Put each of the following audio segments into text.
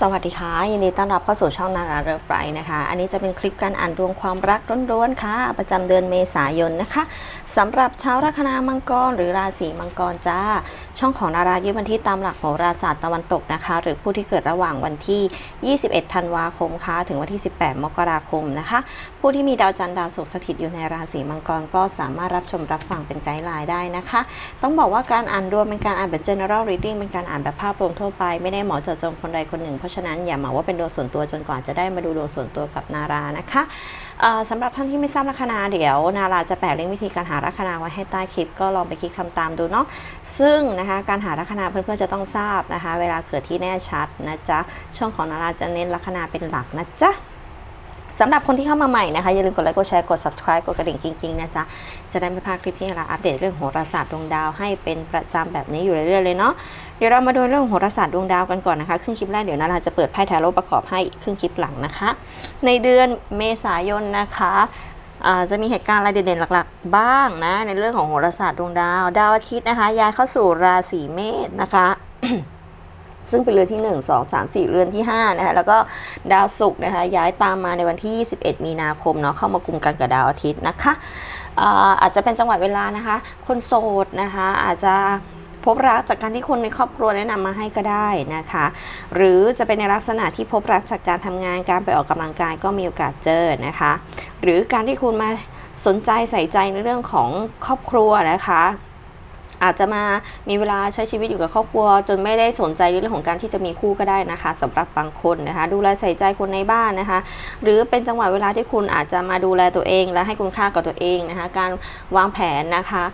สวัสดีค่ะ ยินดีต้อนรับเข้าสู่ช่องนาราเริฟไบรนะคะ อันนี้จะเป็นคลิปการอ่านดวงความรักร้วนๆค่ะ ประจำเดือนเมษายนนะคะสำหรับชาวลัคนามังกรหรือราศีมังกรจ้า ช่องของนารายึดวันที่ตามหลักโหราศาสตร์ตะวันตกนะคะ หรือผู้ที่เกิดระหว่างวันที่ 21 ธันวาคมค่ะถึงวันที่ 18 มกราคมนะคะ ผู้ที่มีดาวจันทร์ดาวศุกร์สถิตอยู่ในราศีมังกรก็สามารถรับชมรับฟังเป็นไกด์ไลน์ได้นะคะ ต้องบอกว่าการอ่านดวงเป็นการอ่านแบบ general reading เป็นการอ่านแบบภาพรวมทั่วไป ไม่ได้เหมาะเจาะจงคนใดคนหนึ่งราะฉะนั้นอย่าเหมาว่าเป็นดวงส่วนตัวจนกว่าจะได้มาดูดวงส่วนตัวกับนารานะคะสำหรับท่านที่ไม่ทราบลัคนาเดี๋ยว นาราจะแปะลิงก์วิธีการหาลัคนาไว้ให้ใต้คลิปก็ลองไปคลิกทำตามดูเนาะซึ่งนะคะการหาลัคนาเพื่อนๆจะต้องทราบนะคะ เวลาเกิดที่แน่ชัดนะจ๊ะช่องของนาราจะเน้นลัคนาเป็นหลักนะจ๊ะ สำหรับคนที่เข้ามาใหม่นะคะ อย่าลืมกดไลค์กดแชร์กด subscribe กดกระดิ่งกิ๊งๆนะจ๊ะ จะได้ไม่พลาดคลิปที่เราอัปเดตเรื่องโหราศาสตร์ดวงดาวให้เป็นประจำแบบนี้อยู่เรื่อยๆเลยเนาะเดี๋ยวเรามาดูเรื่องโหราศาสตร์ดวงดาวกันก่อนนะคะ ครึ่งคลิปแรกเดี๋ยวนาราจะเปิดไพ่ทาโร่ประกอบให้ครึ่งคลิปหลังนะคะ ในเดือนเมษายนนะคะจะมีเหตุการณ์อะไรเด่นๆหลักๆ บ้างนะ ในเรื่องของโหราศาสตร์ดวงดาว ดาวอาทิตย์นะคะย้ายเข้าสู่ราศีเมษนะคะ ซึ่งเป็นเรือนที่ 1 2 3 4 เรือนที่5นะคะแล้วก็ดาวศุกร์นะคะย้ายตามมาในวันที่ 21 มีนาคมเนาะเข้ามากลุ่มกันกับดาวอาทิตย์นะคะอาอาจจะเป็นจังหวะเวลานะคะ คนโสดนะคะอาจจะพบรักจากการที่คนในครอบครัวแนะนำมาให้ก็ได้นะคะ หรือจะเป็นในลักษณะที่พบรักจากการทำงานการไปออกกำลังกายก็มีโอกาสเจอนะคะ หรือการที่คุณมาสนใจใส่ใจในเรื่องของครอบครัวนะคะ อาจจะมามีเวลาใช้ชีวิตอยู่กับครอบครัว จนไม่ได้สนใจเรื่องของการที่จะมีคู่ก็ได้นะคะสำหรับบางคนนะคะ ดูแลใส่ใจคนในบ้านนะคะ หรือเป็นจังหวะเวลาที่คุณอาจจะมาดูแลตัวเอง และให้คุณค่ากับตัวเองนะคะ การวางแผนนะคะ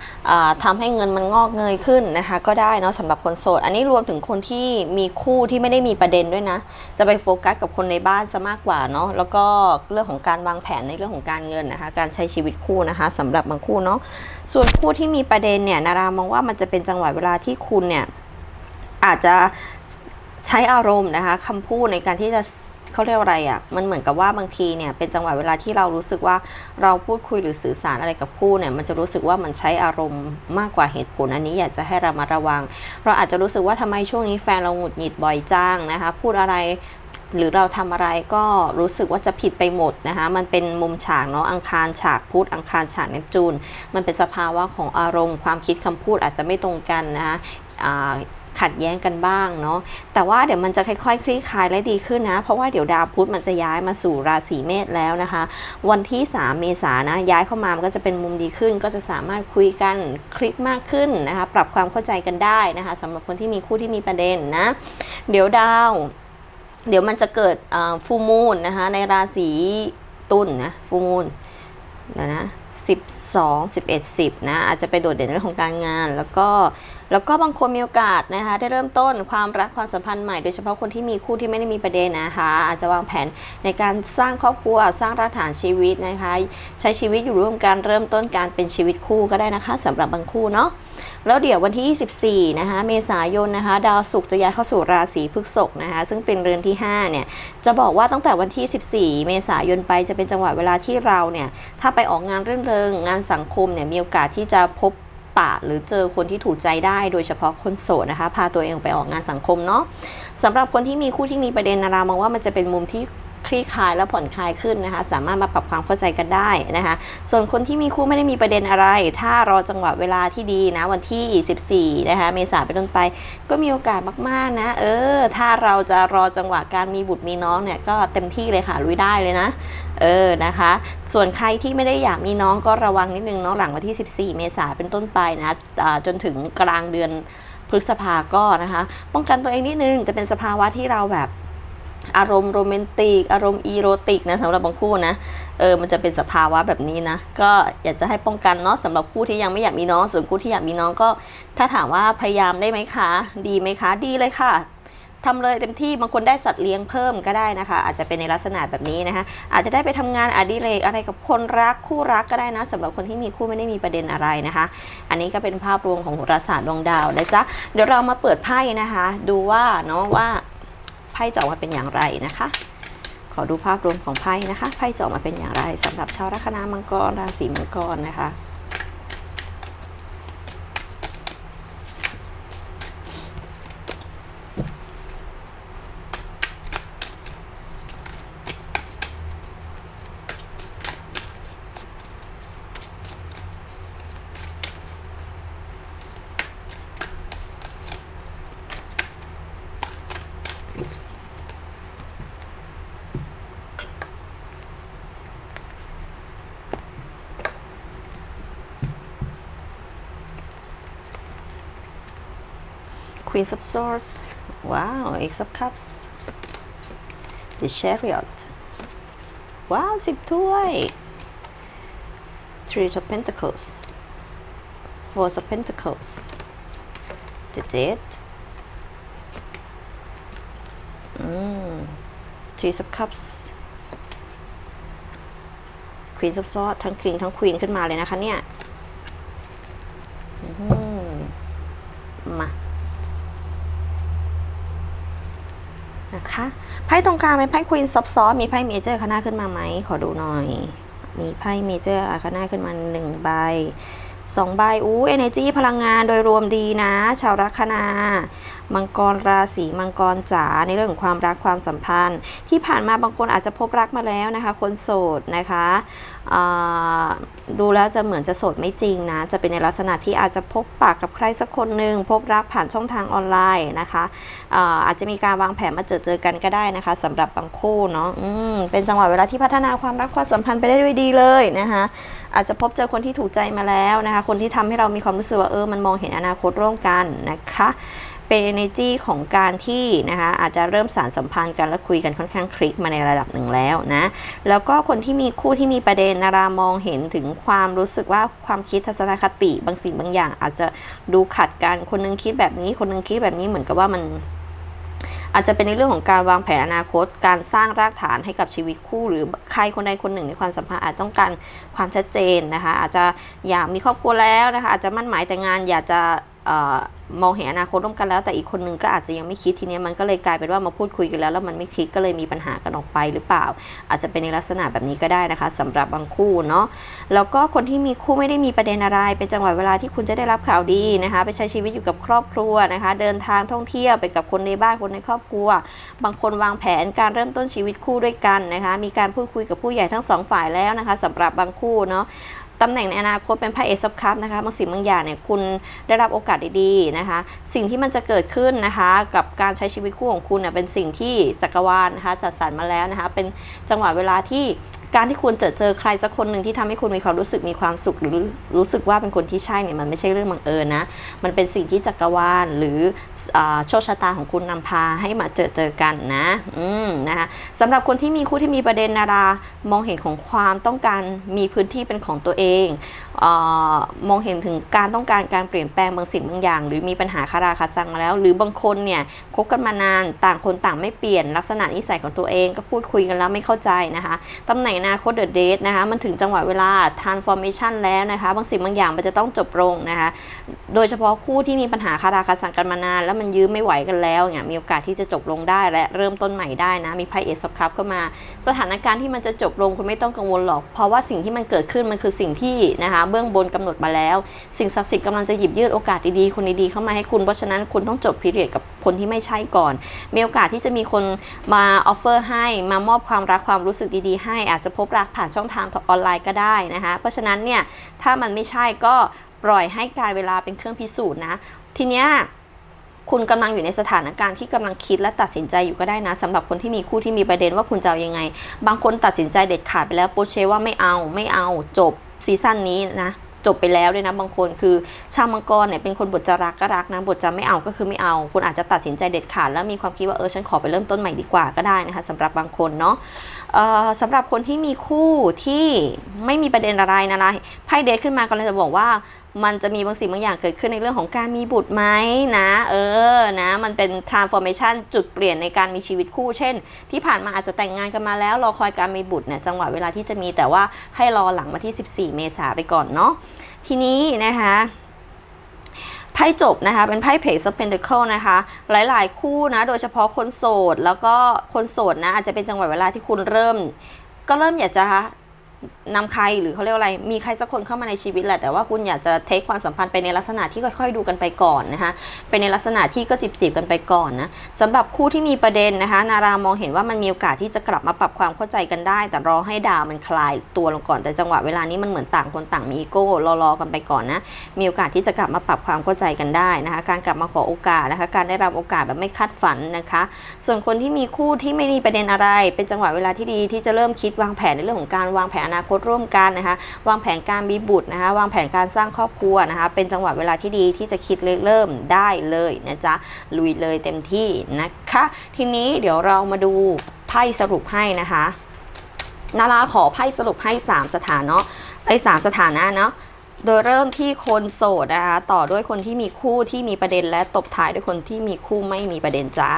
ทำาให้เงินมันงอกเงยขึ้นนะคะ ก็ได้เนาะสำหรับคนโสด อันนี้รวมถึงคนที่มีคู่ที่ไม่ได้มีประเด็นด้วยนะ จะไปโฟกัสกับคนในบ้านซะมากกว่าเนาะแล้วก็เรื่องของการวางแผนในเรื่องของการเงินนะคะ การใช้ชีวิตคู่นะคะสำหรับบางคู่เนาะส่วนคู่ที่มีประเด็นเนี่ยนารามองว่ามันจะเป็นจังหวะเวลาที่คุณเนี่ยอาจจะใช้อารมณ์นะคะคำพูดในการที่จะเขาเรียกว่าอะไรอะ่ะ มันเหมือนกับว่าบางทีเนี่ยเป็นจังหวะเวลาที่เรารู้สึกว่าเราพูดคุยหรือสื่อสารอะไรกับคู่เนี่ย มันจะรู้สึกว่ามันใช้อารมณ์มากกว่าเหตุผลอันนี้อยากจะให้เรามาระวัง เราอาจจะรู้สึกว่าทำไมช่วงนี้แฟนเราหงุดหงิดบ่อยจ้างนะคะ พูดอะไร หรือเราทำอะไรก็รู้สึกว่าจะผิดไปหมดนะคะ มันเป็นมุมฉากเนาะอังคารฉากพุธอังคารฉากเนปจูน มันเป็นสภาวะของอารมณ์ ความคิดคำพูดอาจจะไม่ตรงกันนะคะขัดแย้งกันบ้างเนาะ แต่ว่าเดี๋ยวมันจะค่อยๆ คลี่คลายและดีขึ้นนะ เพราะว่าเดี๋ยวดาวพุธมันจะย้ายมาสู่ราศีเมษแล้วนะคะ วันที่ 3 เมษายนนะ ย้ายเข้ามามันก็จะเป็นมุมดีขึ้น ก็จะสามารถคุยกันคลิกมากขึ้นนะคะ ปรับความเข้าใจกันได้นะคะสำหรับคนที่มีคู่ที่มีประเด็นนะ เดี๋ยวดาว เดี๋ยวมันจะเกิดฟูมูลนะคะในราศีตุลนนะฟูมูลเดี๋ยวนะ12 11 10นะอาจจะไปโดดเด่นเรื่องของการงาน แล้วก็แล้วก็บางคนมีโอกาสนะคะได้เริ่มต้นความรักความสัมพันธ์ใหม่โดยเฉพาะคนที่มีคู่ที่ไม่ได้มีประเด็นนะคะ อาจจะวางแผนในการสร้างครอบครัวสร้างรากฐานชีวิตนะคะ ใช้ชีวิตอยู่ร่วมกันเริ่มต้นการเป็นชีวิตคู่ก็ได้นะคะสำหรับบางคู่เนาะแล้วเดี๋ยววันที่ 24 นะคะ เมษายนนะคะ ดาวศุกร์จะย้ายเข้าสู่ราศีพฤษภนะคะ ซึ่งเป็นเรือนที่ 5 เนี่ย จะบอกว่าตั้งแต่วันที่ 14 เมษายนไปจะเป็นจังหวะเวลาที่เราเนี่ย ถ้าไปออกงานเรื่องเริงงานสังคมเนี่ย มีโอกาสที่จะพบปะหรือเจอคนที่ถูกใจได้โดยเฉพาะคนโสดนะคะ พาตัวเองไปออกงานสังคมเนาะสำหรับคนที่มีคู่ที่มีประเด็นนารามองว่ามันจะเป็นมุมที่ คลี่คลายและผ่อนคลายขึ้นนะคะ สามารถมาปรับความเข้าใจกันได้นะคะ ส่วนคนที่มีคู่ไม่ได้มีประเด็นอะไร ถ้ารอจังหวะเวลาที่ดีนะวันที่ 14 นะคะ เมษาเป็นต้นไป ก็มีโอกาสมากๆนะ เออ ถ้าเราจะรอจังหวะการมีบุตรมีน้องเนี่ยก็เต็มที่เลยค่ะลุยได้เลยนะเออ นะคะ ส่วนใครที่ไม่ได้อยากมีน้องก็ระวังนิดนึงเนาะหลังวันที่ 14 เมษาเป็นต้นไปนะจนถึงกลางเดือนพฤษภาก็นะคะ ป้องกันตัวเองนิดนึงจะเป็นสภาวะที่เราแบบ อารมณ์โรแมนติก อารมณ์อีโรติกนะสำหรับบางคู่นะเออมันจะเป็นสภาวะแบบนี้นะ ก็อยากจะให้ป้องกันเนาะสำหรับคู่ที่ยังไม่อยากมีน้อง ส่วนคู่ที่อยากมีน้องก็ ถ้าถามว่าพยายามได้ไหมคะ ดีไหมคะ ดีเลยค่ะทำเลยเต็มที่บางคนได้สัตว์เลี้ยงเพิ่มก็ได้นะคะ อาจจะเป็นในลักษณะแบบนี้นะคะ อาจจะได้ไปทำงานอดิเรกอะไรกับคนรักคู่รักก็ได้นะสำหรับคนที่มีคู่ไม่ได้มีประเด็นอะไรนะคะ อันนี้ก็เป็นภาพรวมของโหราศาสตร์ดวงดาวนะจ๊ะเดี๋ยวเรามาเปิดไพ่นะคะ ดูว่าเนาะว่า ไพ่จะออกมาเป็นอย่างไรนะคะ ขอดูภาพรวมของไพ่นะคะ ไพ่จะออกมาเป็นอย่างไรสำหรับชาวลัคนามังกรราศีมังกรนะคะ Queen of Swords ว้าว Ace of Cups The Chariot ว้าวสิบถ้วย Three of Pentacles Four of Pentacles The Dead อืม Three of Cups Queen of Swords ทั้ง King ทั้ง Queen ขึ้นมาเลยนะคะเนี่ย อืมมา นะคะไพ่ตรงกลางเป็นไพ่ควีนซับซ้อนมีไพ่เมเจอร์คานาขึ้นมาไหมขอดูหน่อย มีไพ่เมเจอร์อาคานาขึ้นมาหนึ่งใบ สองใบอู้เอเนจีพลังงานโดยรวมดีนะ ชาวลัคนา มังกรราศีมังกรจ๋าในเรื่องของความรักความสัมพันธ์ ที่ผ่านมาบางคนอาจจะพบรักมาแล้วนะคะ คนโสดนะคะดูแล้วจะเหมือนจะโสดไม่จริงนะ จะเป็นในลักษณะที่อาจจะพบปากกับใครสักคนหนึ่งพบรักผ่านช่องทางออนไลน์นะคะอาอาจจะมีการวางแผนมาเจอเจอกันก็ได้นะคะสำหรับบางคู่เนาะเป็นจังหวะเวลาที่พัฒนาความรักความสัมพันธ์ไปได้ด้วยดีเลยนะคะอาจจะพบเจอคนที่ถูกใจมาแล้วนะคะคนที่ทำให้เรามีความรู้สึกว่าเออมันมองเห็นอนาคตร่วมกันนะคะ เป็น energy ของการที่นะคะอาจจะเริ่มสารสัมพันธ์กันและคุยกันค่อนข้างคลิกมาในระดับหนึ่งแล้วนะ แล้วก็คนที่มีคู่ที่มีประเด็นนารามองเห็นถึงความรู้สึกว่าความคิดทัศนคติบางสิ่งบางอย่าง อาจจะดูขัดกันคนนึงคิดแบบนี้คนนึงคิดแบบนี้เหมือนกับว่ามัน อาจจะเป็นในเรื่องของการวางแผนอนาคต การสร้างรากฐานให้กับชีวิตคู่ หรือใครคนใดคนหนึ่งในความสัมพันธ์อาจต้องการความชัดเจนนะคะ อาจจะอยากมีครอบครัวแล้วนะคะ อาจจะมั่นหมายแต่งงานอยากจะ มองเห็นอนาคตร่วมกันแล้ว แต่อีกคนนึงก็อาจจะยังไม่คิดทีนี้มันก็เลยกลายเป็นว่ามาพูดคุยกันแล้วแล้วมันไม่คลิกก็เลยมีปัญหากันออกไปหรือเปล่า อาจจะเป็นในลักษณะแบบนี้ก็ได้นะคะสำหรับบางคู่เนาะแล้วก็คนที่มีคู่ไม่ได้มีประเด็นอะไร เป็นจังหวะเวลาที่คุณจะได้รับข่าวดีนะคะ ไปใช้ชีวิตอยู่กับครอบครัวนะคะ เดินทางท่องเที่ยวไปกับคนในบ้านคนในครอบครัว บางคนวางแผนการเริ่มต้นชีวิตคู่ด้วยกันนะคะ มีการพูดคุยกับผู้ใหญ่ทั้งสองฝ่ายแล้วนะคะสำหรับบางคู่เนาะ ตำแหน่งในอนาคตเป็นไพ่เอซับคัพนะคะบางสิ่งบางอย่างเนี่ยคุณได้รับโอกาสดีๆนะคะ สิ่งที่มันจะเกิดขึ้นนะคะ กับการใช้ชีวิตคู่ของคุณเนี่ยเป็นสิ่งที่จักรวาลนะคะจัดสรรมาแล้วนะคะ เป็นจังหวะเวลาที่ การที่คุณเจอเจอใครสักคนหนึ่งที่ทำให้คุณมีความรู้สึกมีความสุขหรือรู้สึกว่าเป็นคนที่ใช่เนี่ยมันไม่ใช่เรื่องบังเอิญนะ มันเป็นสิ่งที่จักรวาลหรือโชคชะตาของคุณนำพาให้มาเจอเจอกันนะอืมนะคะสำหรับคนที่มีคู่ที่มีประเด็นนารามองเห็นของความต้องการมีพื้นที่เป็นของตัวเองออมองเห็นถึงการต้องการการเปลี่ยนแปลงบางสิ่งบางอย่าง หรือมีปัญหาคาราคาซังมาแล้ว หรือบางคนเนี่ยคบกันมานานต่างคนต่างไม่เปลี่ยนลักษณะนิสัยของตัวเอง ก็พูดคุยกันแล้วไม่เข้าใจนะคะตำแหน่งนาคตเดอะเดทนะคะมันถึงจังหวะเวลา transformation แล้วนะคะ บางสิ่งบางอย่างมันจะต้องจบลงนะคะ โดยเฉพาะคู่ที่มีปัญหาคาราคาซังกันมานาน แล้วมันยื้อไม่ไหวกันแล้วเนี่ยมีโอกาสที่จะจบลงได้และเริ่มต้นใหม่ได้นะ มีไพ่เอสคัพเข้ามา สถานการณ์ที่มันจะจบลงคุณไม่ต้องกังวลหรอก เพราะว่าสิ่งที่มันเกิดขึ้นมันคือสิ่งที่นะคะเบื้องบนกำหนดมาแล้ว สิ่งศักดิ์สิทธิ์กำลังจะหยิบยื่นโอกาสดีๆคนดีๆเข้ามาให้คุณเพราะฉะนั้นคุณต้องจบพีเรียดกับคนที่ไม่ใช่ก่อน มีโอกาสที่จะมีคนมาออฟเฟอร์ให้มามอบความรักความรู้สึกดีๆ ให้อาจจะพบรักผ่านช่องทางออนไลน์ก็ได้นะคะ เพราะฉะนั้นเนี่ยถ้ามันไม่ใช่ก็ปล่อยให้การเวลาเป็นเครื่องพิสูจน์นะ ทีเนี้ยคุณกำลังอยู่ในสถานการณ์ที่กำลังคิดและตัดสินใจอยู่ก็ได้นะสำหรับคนที่มีคู่ที่มีประเด็นว่าคุณจะเอายังไง บางคนตัดสินใจเด็ดขาดไปแล้วโปรเชว่าไม่เอาไม่เอาจบซีซั่นนี้นะจบไปแล้วด้วยนะบางคนคือชาวมังกรเนี่ยเป็นคนบทจะรักก็รักนะบทจะไม่เอาก็คือไม่เอา คุณอาจจะตัดสินใจเด็ดขาดแล้วมีความคิดว่าเออฉันขอไปเริ่มต้นใหม่ดีกว่าก็ได้นะคะสำหรับบางคนเนาะ สำหรับคนที่มีคู่ที่ไม่มีประเด็นอะไรนะนะไพ่เดทขึ้นมาก็เลยจะบอกว่า มันจะมีบางสิ่งบางอย่างเกิดขึ้นในเรื่องของการมีบุตรไหมนะ เออนะ มันเป็น transformation จุดเปลี่ยนในการมีชีวิตคู่ เช่น ที่ผ่านมาอาจจะแต่งงานกันมาแล้วรอคอยการมีบุตรเนี่ยจังหวะเวลาที่จะมีแต่ว่าให้รอหลังมาที่ 14 เมษาไปก่อนเนาะทีนี้นะคะ ไพ่จบนะคะเป็นไพ่เพจ of Pentacle นะคะ หลายๆ คู่นะโดยเฉพาะคนโสด แล้วก็คนโสดนะอาจจะเป็นจังหวะเวลาที่คุณเริ่ม ก็เริ่มอยากจะ นำใครหรือเขาเรียกว่าอะไร มีใครสักคนเข้ามาในชีวิตแหละ แต่ว่าคุณอยากจะเทคความสัมพันธ์ไปในลักษณะที่ค่อย ๆ ดูกันไปก่อนนะคะเป็นในลักษณะที่ก็จีบๆกันไปก่อนนะสำหรับคู่ที่มีประเด็นนะคะ นารามองเห็นว่ามันมีโอกาสที่จะกลับมาปรับความเข้าใจกันได้ แต่รอให้ดาวมันคลายตัวลงก่อน แต่จังหวะเวลานี้มันเหมือนต่างคนต่างมีอีโก้รอๆกันไปก่อนนะ มีโอกาสที่จะกลับมาปรับความเข้าใจกันได้นะคะ การกลับมาขอโอกาสนะคะ การได้รับโอกาสแบบไม่คาดฝันนะคะ ส่วนคนที่มีคู่ที่ไม่มีประเด็นอะไร เป็นจังหวะเวลาที่ดีที่จะเริ่มคิดวางแผนในเรื่องของการวางแผนนาคตร่วมกันนะคะวางแผนการมีบุตรนะคะวางแผนการสร้างครอบครัวนะคะเป็นจังหวะเวลาที่ดีที่จะคิดเริ่มได้เลยนะจ๊ะลุยเลยเต็มที่นะคะ ทีนี้เดี๋ยวเรามาดูไพ่สรุปให้นะคะนาราขอไพ่สรุปให้ 3 สถานะไอ้สามสถานะเนาะโดยเริ่มที่คนโสดนะคะต่อด้วยคนที่มีคู่ที่มีประเด็นและตบท้ายด้วยคนที่มีคู่ไม่มีประเด็นจ้า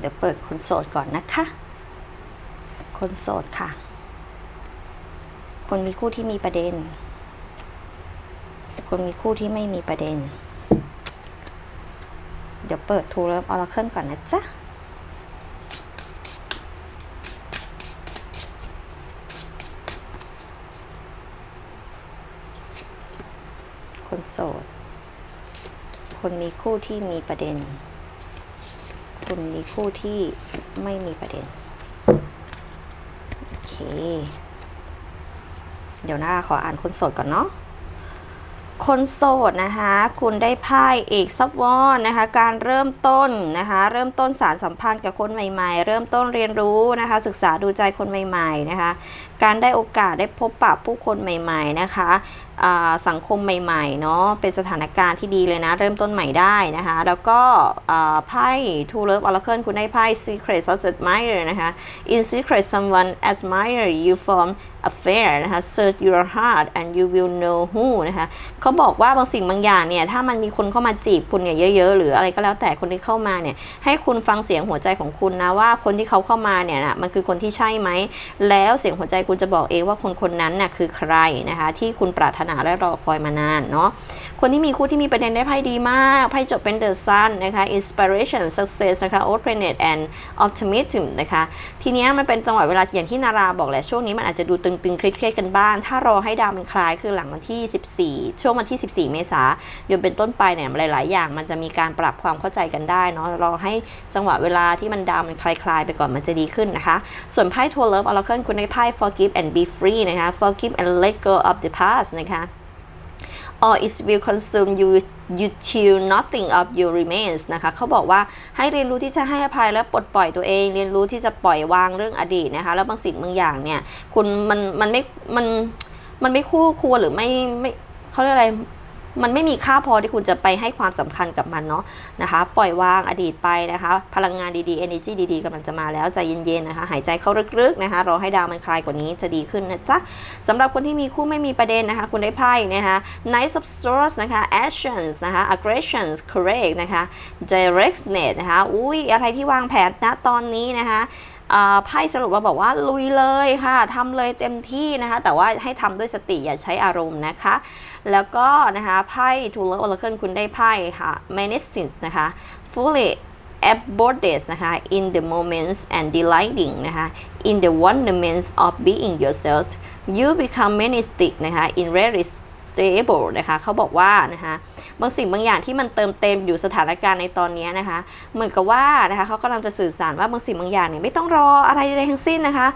เดี๋ยวเปิดคนโสดก่อนนะคะ คนโสดค่ะ คนมีคู่ที่มีประเด็น คนมีคู่ที่ไม่มีประเด็น เดี๋ยวเปิดทูเลิฟออร์เคิลก่อนนะจ๊ะคนโสด คนมีคู่ที่มีประเด็น คนมีคู่ที่ไม่มีประเด็น โอเค เดี๋ยวหน้าขออ่านคนโสดก่อนเนาะคนโสดนะคะ คุณได้ไพ่เอกซับวอนนะคะ การเริ่มต้นนะคะ เริ่มต้นสารสัมพันธ์กับคนใหม่ ๆ เริ่มต้นเรียนรู้นะคะ ศึกษาดูใจคนใหม่ ๆ นะคะ การได้โอกาสได้พบปะผู้คนใหม่ๆนะคะสังคมใหม่ๆเนาะเป็นสถานการณ์ที่ดีเลยนะ เริ่มต้นใหม่ได้นะคะ แล้วก็ไพ่ Two Love Oracle คุณได้ไพ่ Secret of Admirer นะคะ In secret someone admire you from affair นะคะ search your heart and you will know who นะคะเขาบอกว่าบางสิ่งบางอย่างเนี่ย ถ้ามันมีคนเข้ามาจีบคุณเนี่ยเยอะๆ หรืออะไรก็แล้วแต่คนที่เข้ามาเนี่ย ให้คุณฟังเสียงหัวใจของคุณนะ ว่าคนที่เขาเข้ามาเนี่ยนะมันคือคนที่ใช่ไหม แล้วเสียงหัวใจคุณจะบอกเองว่าคนคนนั้นน่ะคือใครนะคะ ที่คุณปรารถนาและรอคอยมานานเนาะคนที่มีคู่ที่มีประเด็นได้ไพ่ดีมากไพ่จบเป็น The Sun นนะคะ Inspiration Success นะคะ Openness and Optimism นะคะทีเนี้ยมันเป็นจังหวะเวลาอย่างที่นาราบอกแหละช่วงนี้มันอาจจะดูตึงๆเครียดๆกันบ้าง ถ้ารอให้ดาวมันคลายคือหลังวันที่ 14 ช่วงวันที่ 14 เมษายนเป็นต้นไปเนี่ยหลาย ๆ อย่างมันจะมีการปรับความเข้าใจกันได้เนาะรอให้จังหวะเวลาที่มันดาวมันคลายๆไปก่อนมันจะดีขึ้นนะคะ ส่วนไพ่ Tour Love Oracle คุณได้ไพ่ Forgive and Be Free นะคะ Forgive and Let Go of the Past นะคะ or it will consume you you till nothing of you remains นะคะเขาบอกว่าให้เรียนรู้ที่จะให้อภัยและปลดปล่อยตัวเอง เรียนรู้ที่จะปล่อยวางเรื่องอดีตนะคะแล้วบางสิ่งบางอย่างเนี่ยคุณมันมันไม่มันมันไม่คู่ควรหรือไม่ไม่เขาเรียกอะไร มันไม่มีค่าพอที่คุณจะไปให้ความสำคัญกับมันเนาะนะคะ ปล่อยวางอดีตไปนะคะ พลังงานดีๆ energy ดีๆกำลังจะมาแล้วใจเย็นๆนะคะ หายใจเข้าลึกๆนะคะรอให้ดาวมันคลายกว่านี้จะดีขึ้นนะจ๊ะสำหรับคนที่มีคู่ไม่มีประเด็นนะคะ คุณได้ไพ่นะคะ Knight of Swords นะคะ actions นะคะ aggressions correct นะคะ directness นะคะ อุ้ยอะไรที่วางแผนณตอนนี้นะคะไพ่สรุปมาบอกว่าลุยเลยค่ะทำเลยเต็มที่นะคะ แต่ว่าให้ทำด้วยสติอย่าใช้อารมณ์นะคะ แล้วก็นะคะไพ่ Two Love Oracle คุณได้ไพ่ค่ะ Magnificence นะคะ Fully embodied นะคะ in the moments and delighting นะคะ in the wonderments of being yourself you become majestic นะคะ in very stable นะคะเขาบอกว่านะคะบางสิ่งบางอย่างที่มันเติมเต็มอยู่สถานการณ์ในตอนนี้นะคะ เหมือนกับว่านะคะเขากำลังจะสื่อสารว่าบางสิ่งบางอย่างเนี่ยไม่ต้องรออะไรใดทั้งสิ้นนะคะ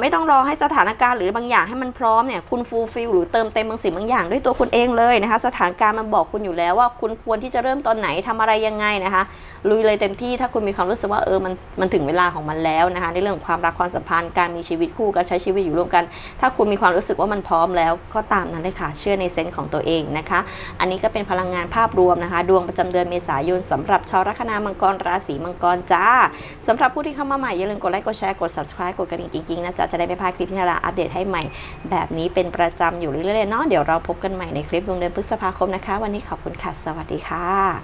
ไม่ต้องรอให้สถานการณ์หรือบางอย่างให้มันพร้อมเนี่ยคุณฟูลฟิลหรือเติมเต็มบางสิ่งบางอย่างด้วยตัวคุณเองเลยนะคะ สถานการณ์มันบอกคุณอยู่แล้วว่าคุณควรที่จะเริ่มตอนไหนทำอะไรยังไงนะคะ ลุยเลยเต็มที่ถ้าคุณมีความรู้สึกว่าเออมันมันถึงเวลาของมันแล้วนะคะ ในเรื่องความรักความสัมพันธ์การมีชีวิตคู่การใช้ชีวิตอยู่ร่วมกัน ถ้าคุณมีความรู้สึกว่ามันพร้อมแล้วก็ตามนั้นเลยค่ะ เชื่อในเซนส์ของตัวเองนะคะ อันนี้ก็เป็นพลังงานภาพรวมนะคะ ดวงประจำเดือนเมษายนสำหรับชาวลัคนามังกรราศีมังกรจ้าสำหรับผู้ที่เข้ามาใหม่อย่าลืมกดไลค์กดแชร์กด subscribe กดกระดิ่งกิ๊งๆนะจ๊ะจะได้ไม่พลาดคลิปที่นาราอัปเดตให้ใหม่ แบบนี้เป็นประจำอยู่เรื่อยๆเนาะเดี๋ยวเราพบกันใหม่ในคลิปดวงเดือนพฤษภาคมนะคะ วันนี้ขอบคุณค่ะ สวัสดีค่ะ